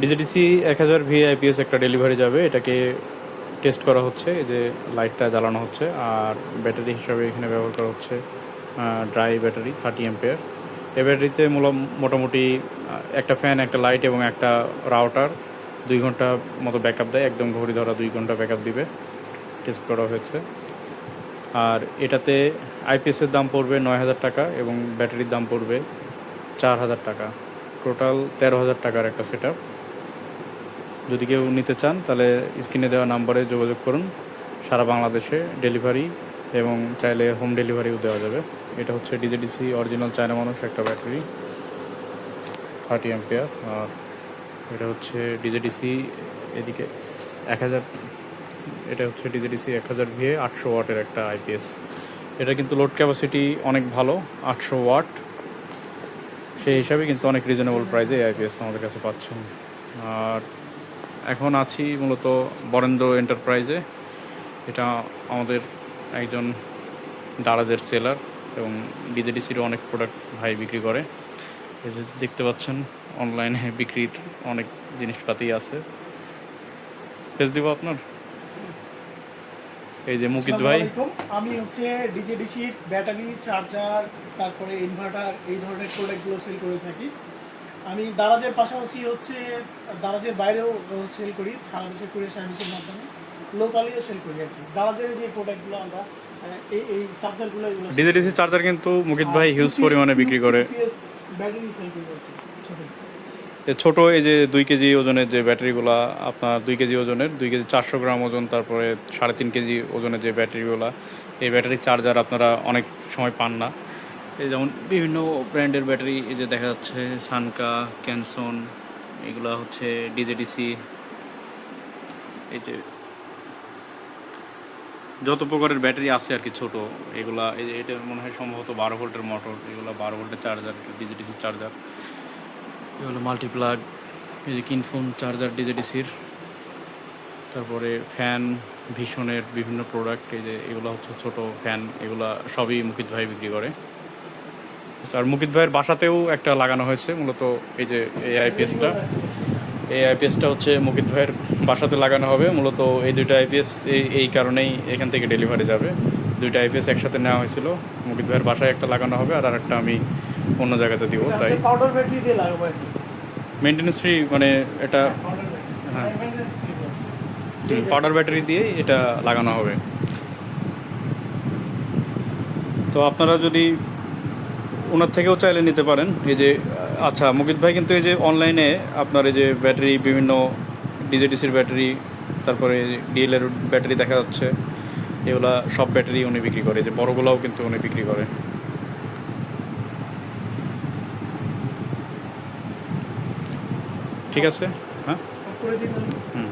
DGDC এক হাজার ভিআইপিএস একটা ডেলিভারি যাবে, এটাকে টেস্ট করা হচ্ছে যে লাইটটা জ্বালানো হচ্ছে, আর ব্যাটারি হিসাবে এখানে ব্যবহার করা হচ্ছে ড্রাই ব্যাটারি থার্টি এম্পেয়ার এই ব্যাটারিতে মূল- মোটামুটি একটা ফ্যান একটা লাইট এবং একটা রাউটার দুই ঘণ্টা মতো ব্যাকআপ দেয়, একদম ঘড়ি ধরা দুই ঘণ্টা ব্যাকআপ দিবে টেস্ট করা হয়েছে। আর এটাতে আইপিএসের দাম পড়বে নয় হাজার টাকা এবং ব্যাটারির দাম পড়বে চার হাজার টাকা। টোটাল তেরো হাজার টাকার একটা সেট যদি কেউ নিতে চান, তাহলে স্ক্রিনে দেওয়া নাম্বারে যোগাযোগ করুন। সারা বাংলাদেশে ডেলিভারি এবং চাইলে হোম ডেলিভারিও দেওয়া যাবে। এটা হচ্ছে ডিজেডিসি অরিজিনাল চায়না মানুষ, একটা ব্যাটারি থার্টি অ্যাম্পিয়ার আর এটা হচ্ছে ডিজেডিসি এদিকে এক হাজার, এটা হচ্ছে ডিজেডিসি এক হাজার ভিএ আটশো ওয়াটের একটা আইপিএস এটা কিন্তু লোড ক্যাপাসিটি অনেক ভালো, আটশো ওয়াট। সেই হিসাবে কিন্তু অনেক রিজনেবল প্রাইসে আইপিএস আমাদের কাছে পাচ্ছেন। আর এখন আছি মূলত বরেন্দ্র এন্টারপ্রাইজে। এটা আমাদের একজন দারাজের সেলার এবং ডিজেডিসির অনেক প্রোডাক্ট ভাই বিক্রি করে। দেখতে পাচ্ছেন অনলাইনে বিক্রির অনেক জিনিসপাতি আছে। ফেস দিব আপনার? এই যে মুকিত ভাই। আমি হচ্ছে ডিজেডিসি ব্যাটারি চার্জার তারপরে ইনভার্টার এই ধরনের প্রোডাক্টগুলো সেল করে থাকি। আমি দারাজের পাশাপাশি হচ্ছে দারাজের বাইরেও সেল করি সারা দেশে কুরিয়ার সার্ভিসের মাধ্যমে। লোকালিও সেল করি আর কি। দারাজের যে প্রোডাক্টগুলো আমরা এই এই চার্জারগুলো এগুলো ডিজেডিসি চার্জার কিন্তু মুকিত ভাই হিউজ পরিমাণে বিক্রি করে। ব্যাটারি সেল করি আর কি। ছোট। এই যে দুই কেজি ওজনের যে ব্যাটারিগুলো আপনার দুই কেজি ওজনের দুই কেজি চারশো গ্রাম ওজন তারপরে সাড়ে তিন কেজি ওজনের যে ব্যাটারিগুলো এই ব্যাটারি চার্জার আপনারা অনেক সময় পান না। এই যেমন বিভিন্ন ব্র্যান্ডের ব্যাটারি, এই যে দেখা যাচ্ছে সানকা ক্যানসন এগুলো হচ্ছে ডিজেডিসি এই যে যত প্রকারের ব্যাটারি আছে আর কি ছোট, এগুলা এটা মনে হয় সম্ভবত বারো ভোল্টের মোটর এগুলো বারো ভোল্টের চার্জার ডিজিডিসি চার্জার এগুলো মাল্টিপ্লাগ এই যে কিনফোন চার্জার ডিজেডিসির তারপরে ফ্যান ভীষণের বিভিন্ন প্রোডাক্ট এই যে এগুলো হচ্ছে ছোট ফ্যান এগুলা সবই মুকিত ভাই বিক্রি করে। আর মুকিত ভাইয়ের বাসাতেও একটা লাগানো হয়েছে মূলত এই যে এই আইপিএসটা এই আইপিএসটা হচ্ছে মুকিত ভাইয়ের বাসাতে লাগানো হবে মূলত এই দুইটা আইপিএস এই এই কারণেই এখান থেকে ডেলিভারি যাবে। দুইটা আইপিএস একসাথে নেওয়া হয়েছিল মুকিত ভাইয়ের বাসায় একটা লাগানো হবে আর আরেকটা আমি অন্য জায়গাতে দিব তাই। পাউডার ব্যাটারি দিয়ে লাগাবো মেনটেন্স ফ্রি মানে এটা হ্যাঁ। পাউডার ব্যাটারি দিয়ে এটা লাগানো হবে। তো আপনারা যদি ওনার থেকেও চাইলে নিতে পারেন। এই যে আচ্ছা মুকিত ভাই কিন্তু এই যে অনলাইনে আপনার এই যে ব্যাটারি বিভিন্ন ডিজেডিসির ব্যাটারি তারপরে ডিএলের ব্যাটারি দেখা যাচ্ছে এগুলা সব ব্যাটারি উনি বিক্রি করে। যে বড়গুলাও কিন্তু উনি বিক্রি করে। ঠিক আছে? হ্যাঁ? হুম।